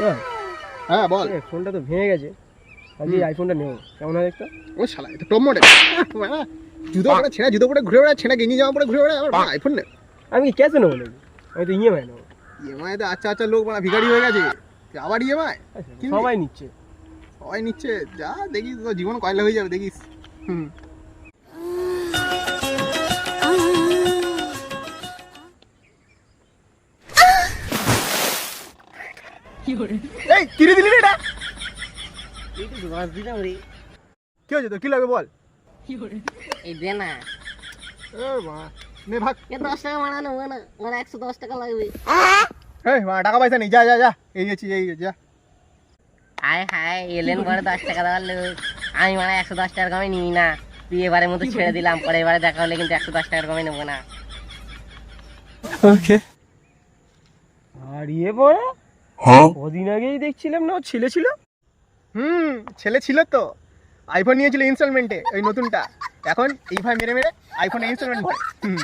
হ্যাঁ। হ্যাঁ বল। ফোনটা তো ভেঙে গেছে। আজকে এই আইফোনটা নেও কেমন হয় দেখতো? ও শালা এটা টপ মডেল জুতো পরে ছেঁড়া জুতো পরে ঘুরে বেড়া ছেঁড়া গেঞ্জি জামা পরে ঘুরে বেড়া আমার আইফোন নে। আমি কি ক্যাশে নেব নাকি? আমি তো ইএমআই নেব। ইএমআই তো আচ্ছা আচ্ছা লোক মানে ভিখারি হয়ে গেছে। আবার ইএমআই কি? সবাই নিচ্ছে। সবাই নিচ্ছে। যা দেখিস জীবন কয়লা হয়ে যাবে দেখিস। হুম। এই কিরে দিলি এটা? কি হয়েছে তো কি লাগবে বল। এই দে না। এ মা নে ভাগ। এ দশ টাকা মারা নেব না আমার একশো দশ টাকা লাগবে। এই মা টাকা পয়সা নেই যা যা যা। এই গেছি এই গেছি যা। হায় এলেন পরে দশ টাকা দেওয়ার লোক। আমি মানে একশো দশ টাকার কমে নিই না। তুই এবারের মতো ছেড়ে দিলাম পরে এবারে দেখা হলে কিন্তু একশো দশ টাকার কমে নেব না। আর ইয়ে পড়া কদিন আগেই দেখছিলাম না ছেলে ছিল? হুম, ছেলে ছিল তো। আইফোন নিয়েছিল ইনস্টলমেন্টে ওই নতুনটা। এখন এইভাবে মেরে মেরে আইফোনে ইনস্টলমেন্ট ভরে। হুম।